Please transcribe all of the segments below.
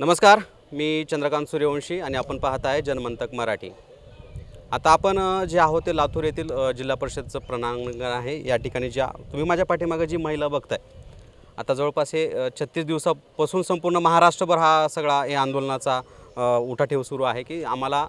नमस्कार मी चंद्रकांत सूर्यवंशी आणि आपण पाहत आहे जनमंतक मराठी. आता आपण जे आहोत ते लातूर येथील जिल्हा परिषदचं प्रणांगण आहे. या ठिकाणी ज्या तुम्ही माझ्या पाठीमागे जी महिला बघताय आता जवळपास हे छत्तीस दिवसापासून संपूर्ण महाराष्ट्रभर हा सगळा या आंदोलनाचा उठाठेव सुरू आहे की आम्हाला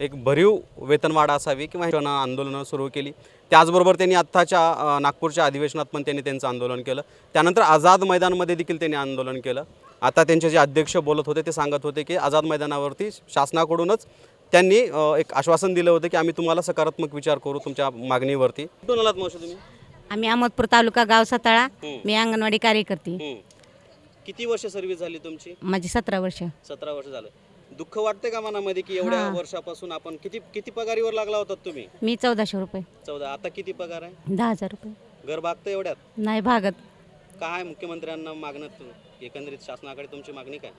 एक भरीव वेतनवाढ असावी किंवा हे आंदोलनं सुरू केली. त्याचबरोबर त्यांनी आत्ताच्या नागपूरच्या अधिवेशनात पण त्यांनी त्यांचं आंदोलन केलं. त्यानंतर आझाद मैदानमध्ये देखील त्यांनी आंदोलन केलं. आता त्यांचे जे अध्यक्ष बोलत होते ते सांगत होते की आझाद मैदानावरती शासनाकडूनच त्यांनी एक आश्वासन दिलं होतं की आम्ही तुम्हाला सकारात्मक विचार करू तुमच्या मागणीवरती. कुठून आलात मावशी तुम्ही? आम्ही अहमदपूर तालुका गाव सताळा. मी अंगणवाडी कार्यकर्ती. किती वर्ष सर्व्हिस झाली तुमची? माझी सतरा वर्ष. सतरा वर्ष झालं. दुःख वाटते का मनामध्ये की एवढ्या. वर्षापासून आपण किती किती पगारीवर लागला होतात तुम्ही? मी चौदाशे रुपये. चौदा. आता किती पगार आहे? दहा हजार रुपये. घर भागतं एवढ्यात? नाही भागत. काय मुख्यमंत्र्यांना मागणं तु- एकंदरीत शासनाकडे तुमची मागणी काय?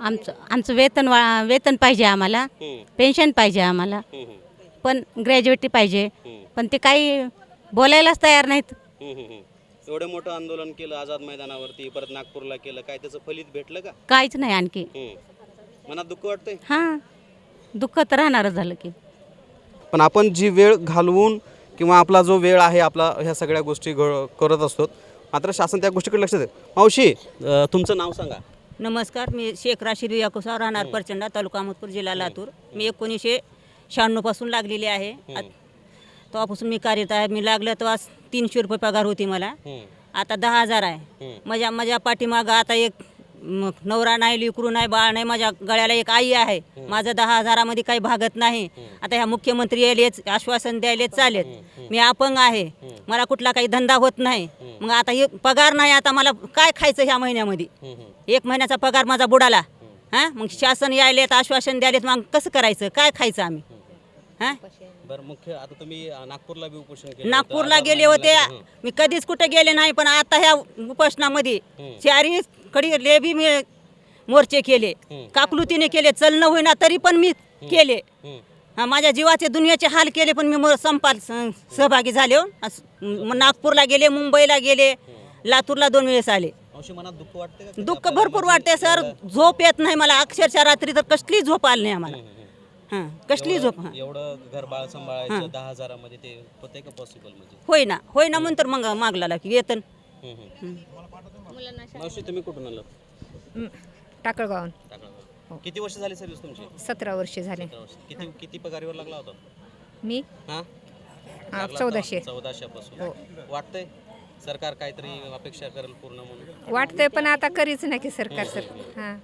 आमचं आमचं वेतन वा वेतन पाहिजे आम्हाला. हं, पेन्शन पाहिजे आम्हाला. हं, हं, पण ग्रॅज्युएटी पाहिजे. हं, पण ते काही बोलायलाच तयार नाहीत. हं, हं, हं. एवढं मोठं आंदोलन केलं आझाद मैदानावरती परत नागपूरला केलं काय त्याचं फलित भेटलं का? काहीच नाही आणखी. हं. मनात दुःख वाटतंय? हां. दुःख तर राहणारच झालं की. पण आपण जी वेळ घालवून किंवा आपला जो वेळ आहे आपला ह्या सगळ्या गोष्टी घ करत असतो मात्र शासन त्या गोष्टीकडे लक्ष देत. मावशी अ, तुमचं नाव सांगा. नमस्कार मी शेख राशीद याकुसा राहणार प्रचंडा तालुका अहमदपूर जिल्हा लातूर. मी एकोणीसशे शहाण्णवपासून लागलेली आहे. आत- तेव्हापासून मी कार्यरत आहे मी लागलं तेव्हा तीनशे रुपये पगार होती मला. आता दहा हजार आहे. माझ्या माझ्या पाठीमागं आता एक म, नवरा नाही लिकरू नाही बाळ नाही माझ्या गळ्याला एक आई आहे. माझं दहा हजारामध्ये काही भागत नाही. आता ह्या मुख्यमंत्री यायलेच आश्वासन द्यायले चालेत मी अपंग आहे. मला कुठला काही धंदा होत नाही. मग आता हे पगार नाही आता मला काय खायचं ह्या महिन्यामध्ये? एक महिन्याचा पगार माझा बुडाला. हां? मग शासन यायलेत आश्वासन द्यायलेत मग कसं करायचं? काय खायचं आम्ही? हां? बरं मुख्य आता तुम्ही अ, नागपूरला बी उपोषण केलं नागपूरला गेले होते. मी कधीच कुठे गेले नाही पण आता ह्या उपोषणामध्ये चारी कडी लेबी मी मोर्चे केले. काकलुतीने केले. चलणं होईना तरी पण मी केले. हा, माझ्या जीवाचे दुनियाचे हाल केले पण मी मो- संपात स- सहभागी झाले हो. अस- म- नागपूरला गेले मुंबईला गेले लातूरला दोन वेळेस आले. मनात दुःख वाटते का? दुःख भरपूर वाटते सर. झोप येत नाही मला. अक्षरशः रात्री तर कसली झोप आली नाही आम्हाला. हां. कसली झोप हां. एवढं घर बाळ सांभाळायचं दहा हजारामध्ये ते होते का पॉसिबल म्हणजे? होय ना होय ना म्हणून तर मग मागला की वेतन मावशी तुम्ही कुठून आलं टाकळगावून टाकळगाव. किती वर्ष झाली सर्व्हिस तुमची? सतरा वर्ष झाले. सतरा वर्ष. किती किती पगारीवर लागला होता? मी? हा? हा, लागला चौदाशे. होता चौदाशेपासून वाटतंय सरकार काहीतरी अपेक्षा करेल पूर्ण म्हणून? वाटतंय पण आता करीच नाही की सरकार सर. हां.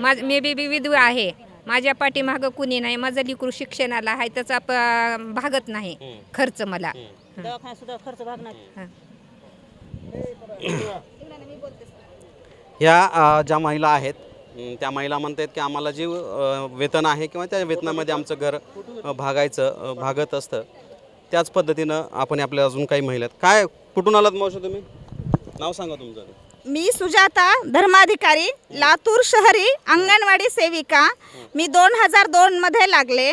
माझ मी बी बी विधवा आहे. माझ्या पाठीमागं कुणी नाही माझं लिकरू शिक्षणाला आहे त्याचा प- भागत नाही खर्च मला. दवाखान्यात सुद्धा खर्च भागणार. हां ह्या अ, ज्या महिला आहेत अम, त्या महिला म्हणतात की आम्हाला जे अ, वेतन आहे किंवा त्या वेतनामध्ये आमचं घर अ, भागायचं अ, भागत असतं त्याच पद्धतीनं आपण आपल्या अजून काही महिला आहेत. काय कुठून आलात मावशी तुम्ही? नाव सांगा तुमचं. मी सुजाता धर्माधिकारी लातूर शहरी अंगणवाडी सेविका. मी दोन हजार दोनमध्ये लागले.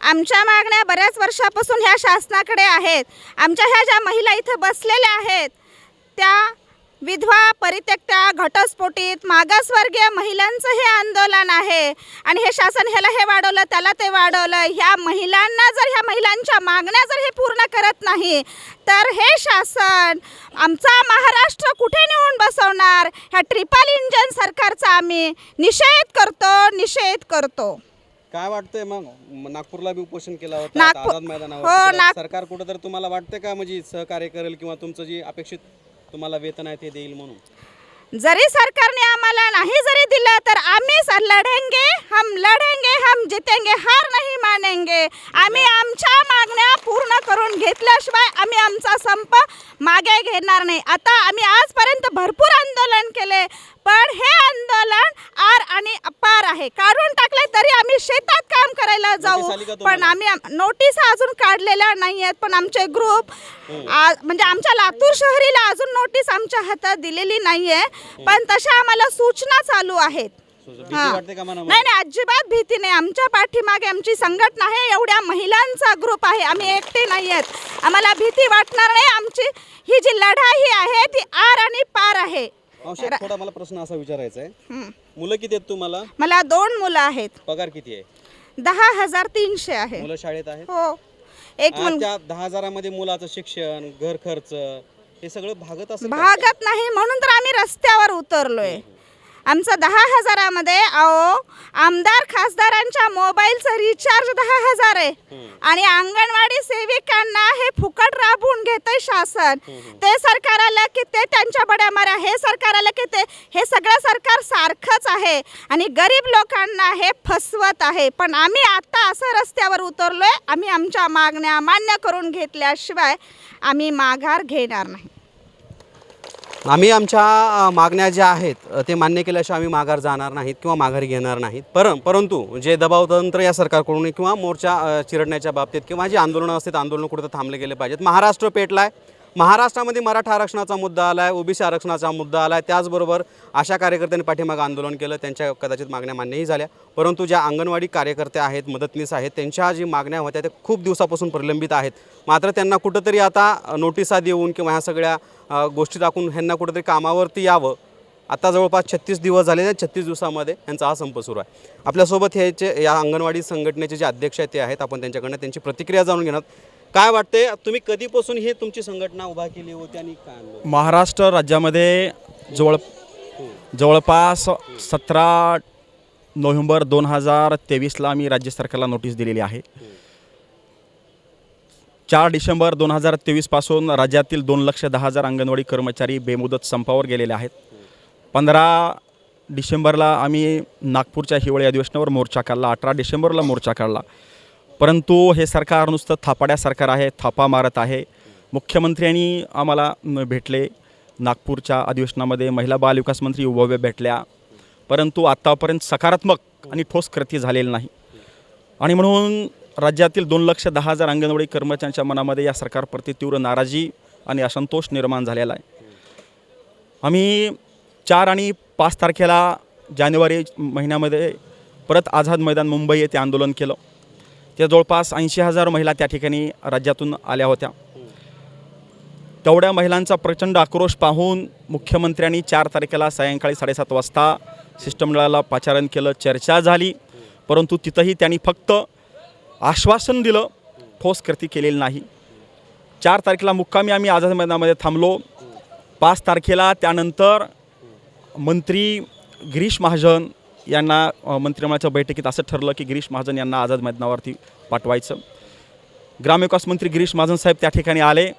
आमच्या मागण्या बऱ्याच वर्षापासून ह्या शासनाकडे आहेत. आमच्या ह्या ज्या महिला इथं बसलेल्या आहेत त्या विधवा परित्यक्त्या घटस्फोटित मागासवर्गीय महिलांचं हे आंदोलन आहे. आणि हे शासन ह्याला हे वाढवलं त्याला ते वाढवलं. ह्या महिलांना जर ह्या महिलांच्या मागण्या जर हे पूर्ण करत नाही तर हे शासन आमचा महाराष्ट्र कुठे नेऊन बसवणार? ह्या ट्रिपल इंजन सरकारचा आम्ही निषेध करतो निषेध करतो. काय वाटतंय मग? नागपूरला बी उपोषण केलं होतं नागपूर- आझाद मैदानावर. हो, नाग- सरकार कुठं तर तुम्हाला वाटतं का म्हणजे सहकार्य करेल किंवा तुमचं जे अपेक्षित तुम्हाला वेतन आहे ते देईल म्हणून. जरी सरकारने आम्हाला नाही जरी दिलं तर आम्ही लढेंगे हम लढेंगे हम जितेंगे हार नाही मानेंगे आम्ही आमच्या मागण्या पूर्ण करून घेतल्याशिवाय आम्ही आमचा संप मागे घेणार नाही. आता आम्ही आजपर्यंत भरपूर आंदोलन केले पण हे आंदोलन आर आणि अपार आहे. काढून टाकले तरी आम्ही शेतात काम करायला जाऊ. पण? आम्ही नोटीस अजून काढलेल्या नाही आहेत पण आमचे ग्रुप म्हणजे आमच्या लातूर शहरीला अजून नोटीस आमच्या हातात दिलेली नाहीये. पण तशा आम्हाला सूचना चालू आहेत. हा. वाटते का मनामध्ये? नाही नाही अजिबात भीती नाही. आमच्या पाठीमागे आमची संघटना आहे एवढ्या महिलांचा ग्रुप आहे. आम्ही एकटे नाही आहेत. आम्हाला भीती वाटणार नाही. आमची ही जी लढाई आहे ती आर आणि पार आहे. थोडा मला प्रश्न असा विचारायचा आहे. हं. मुलं किती आहेत तुम्हाला? मला दोन मुलं आहेत. पगार किती आहे? दहा हजार तीनशे आहे. मुलं शाळेत आहेत? हो. एक आज मुलगा त्या दहा हजारामध्ये मुलाचं शिक्षण घर खर्च हे सगळं भागत असं का? भागत नाही. म्हणून तर आम्ही रस्त्यावर उतरलोय. आमचं दहा हजारामध्ये अहो आमदार खासदारांच्या मोबाईलचं रिचार्ज दहा हजार आहे. आणि अंगणवाडी सेविकांना हे फुकट राबवून घेतंय शासन. ते सरकार आलं की ते त्यांच्या बड्या माऱ्या हे सरकार आलं की ते हे सगळं सरकार सारखंच आहे. आणि गरीब लोकांना हे फसवत आहे. पण आम्ही आता असं रस्त्यावर उतरलोय आम्ही आमच्या मागण्या मान्य करून घेतल्याशिवाय आम्ही माघार घेणार नाही. आम्ही आमच्या मागण्या ज्या आहेत ते मान्य केल्याशिवाय आम्ही माघार जाणार नाहीत किंवा माघारी घेणार नाहीत. पर परंतु जे दबावतंत्र या सरकारकडून किंवा मोर्चा चिरडण्याच्या बाबतीत किंवा जी आंदोलनं असतात आंदोलनं कुठं थांबले गेले पाहिजेत. महाराष्ट्र पेटलाय. महाराष्ट्रामध्ये मराठा आरक्षणाचा मुद्दा आला आहे ओबीसी आरक्षणाचा मुद्दा आला आहे त्याचबरोबर अशा कार्यकर्त्यांनी पाठीमागं आंदोलन केलं त्यांच्या कदाचित मागण्या मान्यही झाल्या. परंतु ज्या अंगणवाडी कार्यकर्त्या आहेत मदतनीस आहेत त्यांच्या जी मागण्या होत्या त्या खूप दिवसापासून प्रलंबित आहेत. मात्र त्यांना कुठंतरी आता नोटिसा देऊन किंवा ह्या सगळ्या गोष्टी दाखवून ह्यांना कुठंतरी कामावरती यावं. आता जवळपास छत्तीस दिवस झाले त्या छत्तीस दिवसामध्ये यांचा हा संप सुरू आहे. आपल्यासोबत ह्याचे या अंगणवाडी संघटनेचे जे अध्यक्ष आहेत ते आहेत. आपण त्यांच्याकडनं त्यांची प्रतिक्रिया जाणून घेणार काय वाटते तुम्ही कधीपासून ही तुमची संघटना उभा केली होती आणि काय महाराष्ट्र राज्यामध्ये जवळ जवळपास सतरा नोव्हेंबर दोन हजार तेवीसला आम्ही राज्य सरकारला नोटीस दिलेली आहे. चार डिसेंबर दोन हजार तेवीसपासून राज्यातील दोन लक्ष दहा हजार अंगणवाडी कर्मचारी बेमुदत संपावर गेलेले आहेत. पंधरा डिसेंबरला आम्ही नागपूरच्या हिवाळी अधिवेशनावर मोर्चा काढला अठरा डिसेंबरला मोर्चा काढला. परंतु हे सरकार नुसतं थापाड्या सरकार आहे थापा मारत आहे. मुख्यमंत्र्यांनी आम्हाला भेटले नागपूरच्या अधिवेशनामध्ये महिला बालविकास मंत्री उभव्य भेटल्या. परंतु आत्तापर्यंत सकारात्मक आणि ठोस कृती झालेली नाही. आणि म्हणून राज्यातील दोन लक्ष दहा हजार अंगणवाडी कर्मचाऱ्यांच्या मनामध्ये या सरकारप्रती तीव्र नाराजी आणि असंतोष निर्माण झालेला आहे. आम्ही चार आणि पाच तारखेला जानेवारी महिन्यामध्ये परत आझाद मैदान मुंबई येथे आंदोलन केलं. त्या जवळपास ऐंशी हजार महिला त्या ठिकाणी राज्यातून आल्या होत्या. तेवढ्या महिलांचा प्रचंड आक्रोश पाहून मुख्यमंत्र्यांनी चार तारखेला सायंकाळी साडेसात वाजता शिष्टमंडळाला पाचारण केलं चर्चा झाली. परंतु तिथंही त्यांनी फक्त आश्वासन दिलं ठोस कृती केलेली नाही. चार तारखेला मुक्कामी आम्ही आझाद मैदानामध्ये थांबलो. पाच तारखेला त्यानंतर मंत्री गिरीश महाजन यांना मंत्रिमंडळाच्या बैठकीत असं ठरलं की गिरीश महाजन यांना आझाद मैदानावरती पाठवायचं. ग्रामविकास मंत्री गिरीश महाजन साहेब त्या ठिकाणी आले.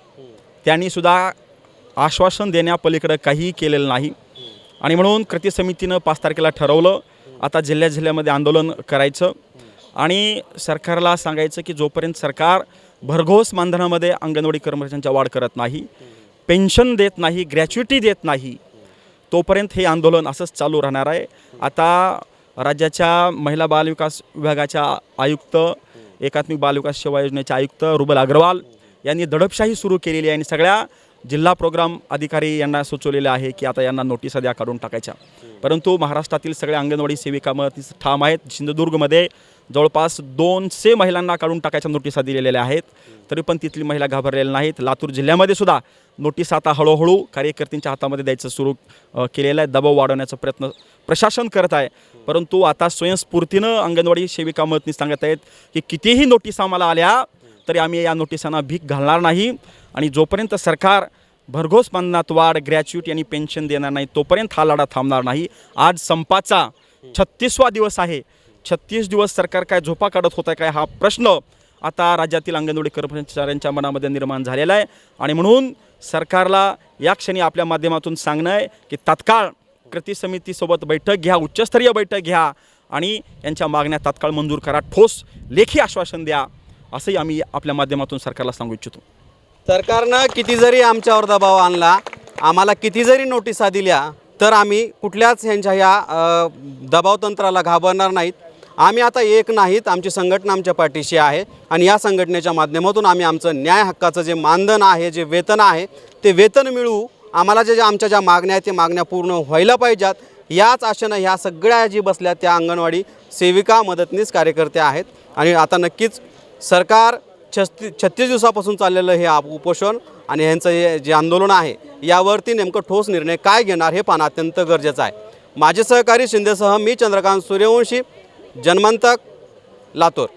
त्यांनी सुद्धा आश्वासन देण्यापलीकडं काहीही केलेलं नाही. आणि म्हणून कृती समितीनं पाच तारखेला ठरवलं. आता जिल्ह्या जिल्ह्यामध्ये आंदोलन करायचं. आणि सरकारला सांगायचं की जोपर्यंत सरकार भरघोस मानधनामध्ये अंगणवाडी कर्मचाऱ्यांच्या वाढ करत नाही पेन्शन देत नाही ग्रॅच्युटी देत नाही तोपर्यंत हे आंदोलन असंच चालू राहणार आहे. आता राज्याच्या महिला बालविकास विभागाच्या आयुक्त एकात्मिक बालविकास सेवा योजनेचे आयुक्त रुबल अग्रवाल यांनी दडपशाही सुरू केलेली आहे आणि सगळ्या जिल्हा प्रोग्राम अधिकारी यांना सुचवलेलं आहे की आता यांना नोटिसा द्या काढून टाकायच्या. परंतु महाराष्ट्रातील सगळ्या अंगणवाडी सेविकामध्ये ठाम आहेत. सिंधुदुर्गमध्ये जवळपास दोनशे महिलांना काढून टाकायच्या नोटिसा दिलेल्या आहेत. तरी पण तिथली महिला घाबरलेल्या नाहीत. लातूर जिल्ह्यामध्ये सुद्धा नोटीस आता हळूहळू कार्यकर्त्यांच्या हातामध्ये द्यायचं सुरू केलेलं आहे. दबाव वाढवण्याचा प्रयत्न प्रशासन करत आहे. परंतु आता स्वयंस्फूर्तीनं अंगणवाडी सेविका मदतनी सांगत आहेत की कितीही नोटीस आम्हाला आल्या तरी आम्ही या नोटिसांना भीक घालणार नाही. आणि जोपर्यंत सरकार भरघोस माननात वाढ ग्रॅच्युटी आणि पेन्शन देणार नाही तोपर्यंत हा लढा थांबणार नाही. आज संपाचा छत्तीसवा दिवस आहे. छत्तीस दिवस सरकार काय झोपा काढत होतं काय हा प्रश्न आता राज्यातील अंगणवाडी कर्मचाऱ्यांच्या मनामध्ये निर्माण झालेला आहे. आणि म्हणून सरकारला या क्षणी आपल्या माध्यमातून सांगणं आहे की तात्काळ कृती समितीसोबत बैठक घ्या उच्चस्तरीय बैठक घ्या आणि यांच्या मागण्या तात्काळ मंजूर करा ठोस लेखी आश्वासन द्या असंही आम्ही आपल्या माध्यमातून सरकारला सांगू इच्छितो. सरकारनं किती जरी आमच्यावर दबाव आणला आम्हाला किती जरी नोटिसा दिल्या तर आम्ही कुठल्याच ह्यांच्या ह्या दबावतंत्राला घाबरणार नाहीत. आम्ही आता एक नाहीत आमची संघटना आमच्या पाठीशी आहे आणि या संघटनेच्या माध्यमातून आम्ही आमचं न्याय हक्काचं जे मानधन आहे जे वेतन आहे ते वेतन मिळवू आम्हाला जे ज्या आमच्या ज्या मागण्या आहेत ते मागण्या पूर्ण व्हायला पाहिजेत. याच आशेनं ह्या सगळ्या जी बसल्या त्या अंगणवाडी सेविका मदतनीस कार्यकर्त्या आहेत आणि आता नक्कीच सरकार छत्तीस छत्तीस दिवसापासून चाललेलं हे उपोषण आणि ह्यांचं हे जे आंदोलन आहे यावरती नेमकं ठोस निर्णय काय घेणार हे पाहणं अत्यंत गरजेचं आहे. माझे सहकारी शिंदेसह मी चंद्रकांत सूर्यवंशी जन्मंतक लातूर.